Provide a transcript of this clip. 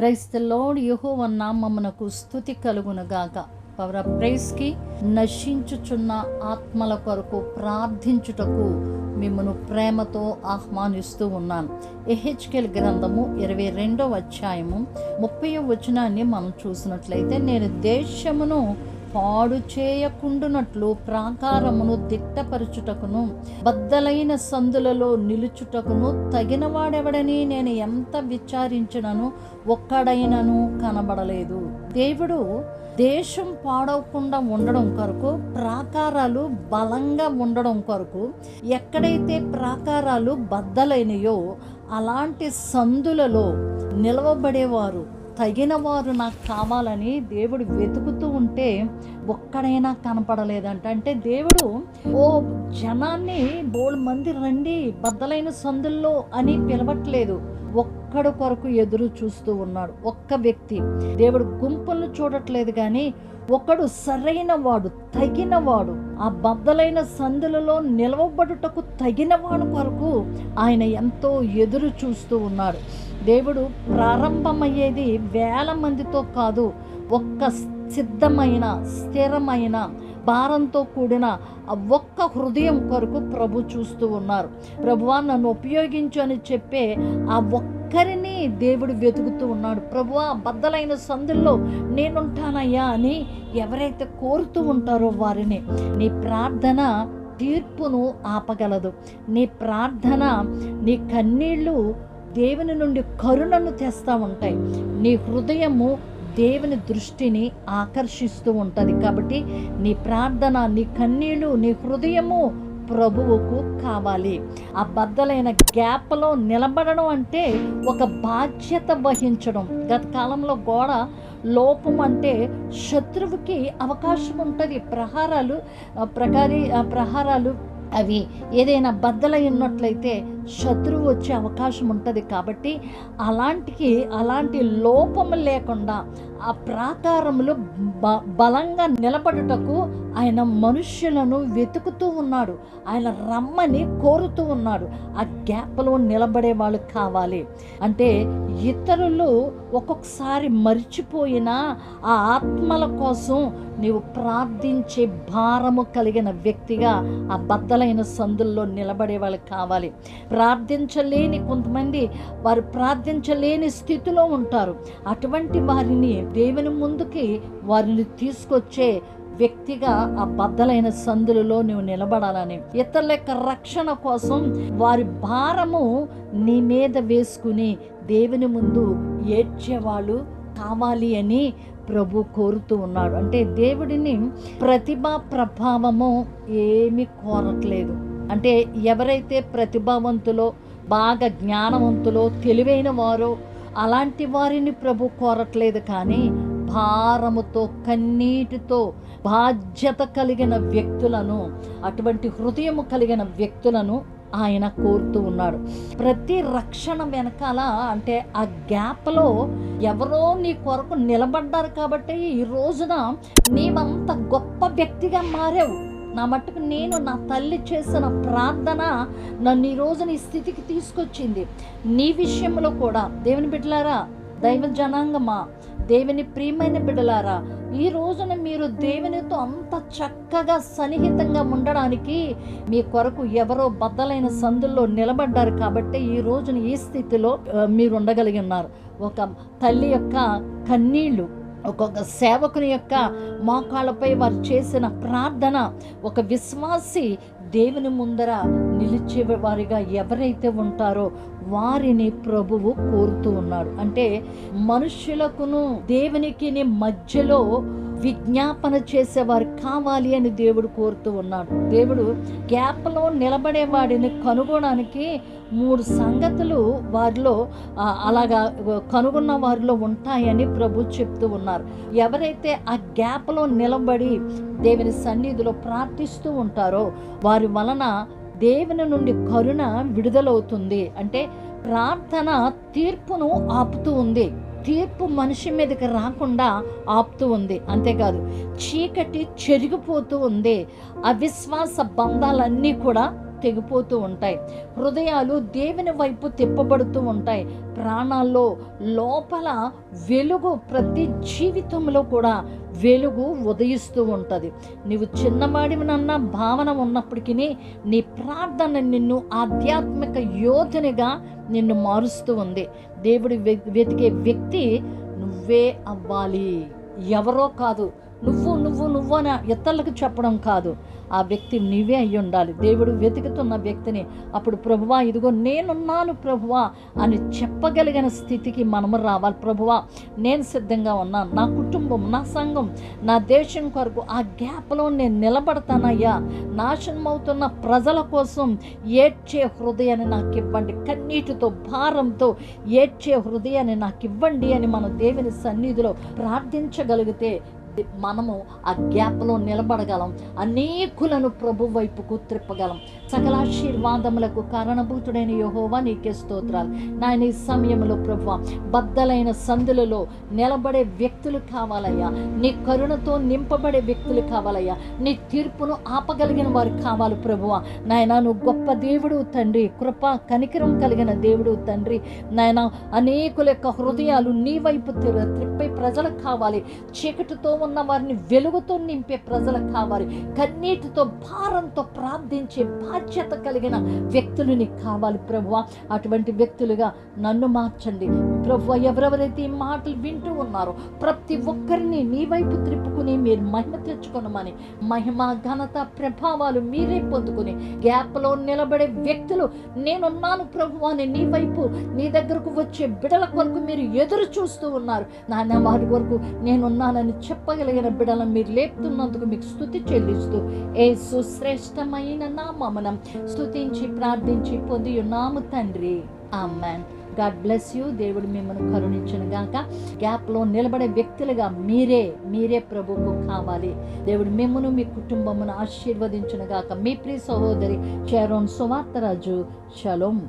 క్రైస్తలోడ్ యహోవ నామమునకు స్థుతి కలుగునుగాక. పవర్ ప్రైస్కి నశించుచున్న ఆత్మల కొరకు ప్రార్థించుటకు మిమ్మను ప్రేమతో ఆహ్వానిస్తూ ఉన్నాను. ఎహెచ్కెల్ గ్రంథము ఇరవై రెండవ అధ్యాయము ముప్పై వచనాన్ని మనం చూసినట్లయితే నేను దేశమును పాడు చేయకుండునట్లు ప్రాకారమును దిట్టపరచుటకును బద్దలైన సందులలో నిలుచుటకును తగినవాడెవడని నేను ఎంత విచారించినను ఒక్కడైనను కనబడలేదు. దేవుడు దేశం పాడవకుండా ఉండడం కొరకు ప్రాకారాలు బలంగా ఉండడం కొరకు ఎక్కడైతే ప్రాకారాలు బద్దలైనయో అలాంటి సందులలో నిలవబడేవారు. తగిన వారు నాకు కావాలని దేవుడు వెతుకుతూ ఉంటే ఒక్కడైనా కనపడలేదంట. అంటే దేవుడు ఓ జనాన్ని బోల్ మంది రండి బద్దలైన సందుల్లో అని పిలవట్లేదు. ఒక్కడు కొరకు ఎదురు చూస్తూ ఉన్నాడు. ఒక్క వ్యక్తి. దేవుడు గుంపులను చూడట్లేదు కానీ ఒకడు సరైన వాడు తగిన వాడు ఆ బద్దలైన సందులలో నిలవబడుటకు తగిన వాడు కొరకు ఆయన ఎంతో ఎదురు చూస్తూ ఉన్నాడు. దేవుడు ప్రారంభమయ్యేది వేల మందితో కాదు ఒక్క సిద్ధమైన స్థిరమైన భారంతో కూడిన ఆ ఒక్క హృదయం కొరకు ప్రభు చూస్తూ ఉన్నారు. ప్రభువా నన్ను ఉపయోగించు అని చెప్పే ఆ ఒక్కరిని దేవుడు వెతుకుతూ ఉన్నాడు. ప్రభువా బద్దలైన సందుల్లో నేనుంటానయ్యా అని ఎవరైతే కోరుతూ ఉంటారో వారిని నీ ప్రార్థన తీర్పును ఆపగలదు. నీ ప్రార్థన నీ కన్నీళ్ళు దేవుని నుండి కరుణను తెస్తూ ఉంటాయి. నీ హృదయము దేవుని దృష్టిని ఆకర్షిస్తూ ఉంటుంది కాబట్టి నీ ప్రార్థన నీ కన్నీళ్ళు నీ హృదయము ప్రభువుకు కావాలి. ఆ బద్దలైన గ్యాప్లో నిలబడడం అంటే ఒక బాధ్యత వహించడం. గత కాలంలో గోడ లోపం అంటే శత్రువుకి అవకాశం ఉంటుంది. ప్రహారాలు ప్రకారి ప్రహారాలు అవి ఏదైనా బద్దలై ఉన్నట్లయితే శత్రువు వచ్చే అవకాశం ఉంటుంది కాబట్టి అలాంటికి అలాంటి లోపము లేకుండా ఆ ప్రాకారంలో బ బలంగా నిలబడుటకు ఆయన మనుష్యులను వెతుకుతూ ఉన్నాడు. ఆయన రమ్మని కోరుతూ ఉన్నాడు. ఆ గ్యాప్లో నిలబడే వాళ్ళు కావాలి. అంటే ఇతరులు ఒక్కొక్కసారి మర్చిపోయిన ఆ ఆత్మల కోసం నీవు ప్రార్థించే భారము కలిగిన వ్యక్తిగా ఆ బద్దలైన సందుల్లో నిలబడే వాళ్ళు కావాలి. ప్రార్థించలేని కొంతమంది వారు ప్రార్థించలేని స్థితిలో ఉంటారు. అటువంటి వారిని దేవుని ముందుకి వారిని తీసుకొచ్చే వ్యక్తిగా ఆ బద్దలైన సందులలో నువ్వు నిలబడాలని. ఇతరుల యొక్క రక్షణ కోసం వారి భారము నీ మీద వేసుకుని దేవుని ముందు ఏడ్చేవాళ్ళు కావాలి అని ప్రభు కోరుతూ ఉన్నాడు. అంటే దేవుడిని ప్రతిభా ప్రభావము ఏమీ కోరట్లేదు. అంటే ఎవరైతే ప్రతిభావంతులో బాగా జ్ఞానవంతులో తెలివైన వారో అలాంటి వారిని ప్రభు కోరట్లేదు కానీ భారముతో కన్నీటితో బాధ్యత కలిగిన వ్యక్తులను అటువంటి హృదయము కలిగిన వ్యక్తులను ఆయన కోరుతూ ఉన్నాడు. ప్రతి రక్షణ వెనకాల అంటే ఆ గ్యాప్లో ఎవరో నీ కొరకు నిలబడ్డారు కాబట్టి ఈ రోజున నీవంత గొప్ప వ్యక్తిగా మారావు. నా మట్టుకు నేను నా తల్లి చేసిన ప్రార్థన నన్ను ఈ రోజు నీ స్థితికి తీసుకొచ్చింది. నీ విషయంలో కూడా. దేవుని బిడ్డలారా దైవ జనాంగమా దేవుని ప్రియమైన బిడ్డలారా ఈ రోజున మీరు దేవునితో అంత చక్కగా సన్నిహితంగా ఉండడానికి మీ కొరకు ఎవరో బద్దలైన సందుల్లో నిలబడ్డారు కాబట్టి ఈ రోజున ఈ స్థితిలో మీరు ఉండగలిగి ఉన్నారు. ఒక తల్లి యొక్క కన్నీళ్ళు ఒక్కొక్క సేవకుని యొక్క మోకాళ్ళపై వారు చేసిన ప్రార్థన ఒక విశ్వాసి దేవుని ముందర నిలిచే వారిగా ఎవరైతే ఉంటారో వారిని ప్రభువు కోరుతూ ఉన్నాడు. అంటే మనుష్యులకును దేవునికి మధ్యలో విజ్ఞాపన చేసేవారు కావాలి అని దేవుడు కోరుతూ ఉన్నాడు. దేవుడు గ్యాప్లో నిలబడేవాడిని కనుగొనడానికి మూడు సంగతులు వారిలో అలాగా కనుగొన్న వారిలో ఉంటాయని ప్రభు చెప్తూ ఉన్నారు. ఎవరైతే ఆ గ్యాప్లో నిలబడి దేవుని సన్నిధిలో ప్రార్థిస్తూ ఉంటారో వారి వలన దేవుని నుండి కరుణ విడుదలవుతుంది. అంటే ప్రార్థన తీర్పును ఆపుతూ ఉంది. తీర్పు మనిషి మీదకి రాకుండా ఆపుతూ ఉంది. అంతేకాదు చీకటి చెరిగిపోతూ ఉంది. అవిశ్వాస బంధాలన్నీ కూడా తెగిపోతూ ఉంటాయి. హృదయాలు దేవుని వైపు తిప్పబడుతూ ఉంటాయి. ప్రాణాల్లో లోపల వెలుగు ప్రతి జీవితంలో కూడా వెలుగు ఉదయిస్తూ ఉంటుంది. నీవు చిన్నవాడినన్న భావన ఉన్నప్పటికీ నీ ప్రార్థన నిన్ను ఆధ్యాత్మిక యోధనిగా నిన్ను మారుస్తూ ఉంది. దేవుడి వె- వెతికే వ్యక్తి నువ్వే అవ్వాలి. ఎవరో కాదు నువ్వు నువ్వు నువ్వు అని ఇతరులకు చెప్పడం కాదు. ఆ వ్యక్తి నీవే అయి ఉండాలి. దేవుడు వెతుకుతున్న వ్యక్తిని అప్పుడు ప్రభువా ఇదిగో నేనున్నాను ప్రభువా అని చెప్పగలిగిన స్థితికి మనము రావాలి. ప్రభువా నేను సిద్ధంగా ఉన్నాను. నా కుటుంబం నా సంఘం నా దేశం కొరకు ఆ గ్యాప్లో నేను నిలబడతానయ్యా. నాశనం అవుతున్న ప్రజల కోసం ఏడ్చే హృదయాన్ని నాకు ఇవ్వండి. కన్నీటితో భారంతో ఏడ్చే హృదయాన్ని నాకు ఇవ్వండి అని మన దేవుని సన్నిధిలో ప్రార్థించగలిగితే మనము ఆ గ్యాప్లో నిలబడగలం. అనేకులను ప్రభు వైపుకు త్రిప్పగలం. సకలాశీర్వాదములకు కారణభూతుడైన యహోవా నీకే స్తోత్రాలు. నాయన ఈ సమయంలో ప్రభు బద్దలైన సందులలో నిలబడే వ్యక్తులు కావాలయ్యా. నీ కరుణతో నింపబడే వ్యక్తులు కావాలయ్యా. నీ తీర్పును ఆపగలిగిన వారు కావాలి ప్రభువ నాయన నువ్వు గొప్ప దేవుడు తండ్రి. కృప కనికరం కలిగిన దేవుడు తండ్రి. నాయన అనేకుల యొక్క హృదయాలు నీ వైపు తిర త్రిప్పై ప్రజలకు కావాలి. చీకటితో ఉన్న వారిని వెలుగుతో నింపే ప్రజలకు కావాలి. కన్నీటితో భారంతో ప్రార్థించే బాధ్యత కలిగిన వ్యక్తులు నీకు కావాలి ప్రభువ. అటువంటి వ్యక్తులుగా నన్ను మార్చండి. ప్రభు ఎవరెవరైతే ఈ మాటలు వింటూ ఉన్నారో ప్రతి ఒక్కరిని నీ వైపు త్రిప్పుకుని మీరు మహిమ తెచ్చుకొనమని మహిమ ఘనత ప్రభావాలు మీరే పొందుకుని గ్యాప్లో నిలబడే వ్యక్తులు నేనున్నాను ప్రభు అని నీ వైపు నీ దగ్గరకు వచ్చే బిడల కొరకు మీరు ఎదురు చూస్తూ ఉన్నారు. నాన్న వారి వరకు నేనున్నానని చెప్పగలిగిన బిడలను మీరు లేపుతున్నందుకు మీకు స్థుతి చెల్లిస్తూ ఏ సుశ్రేష్టమైన నామనం స్థుతించి ప్రార్థించి పొంది ఉన్నాము తండ్రి. ఆమెన్. God bless you. దేవుడు మిమ్మల్ని కరుణించను గాక. గ్యాప్లో నిలబడే వ్యక్తులుగా మీరే మీరే ప్రభువుకు కావాలి. దేవుడు మిమ్మను మీ కుటుంబమును ఆశీర్వదించను గాక. మీ ప్రియ సహోదరి షారోన్ సువార్తరాజు. షలోం.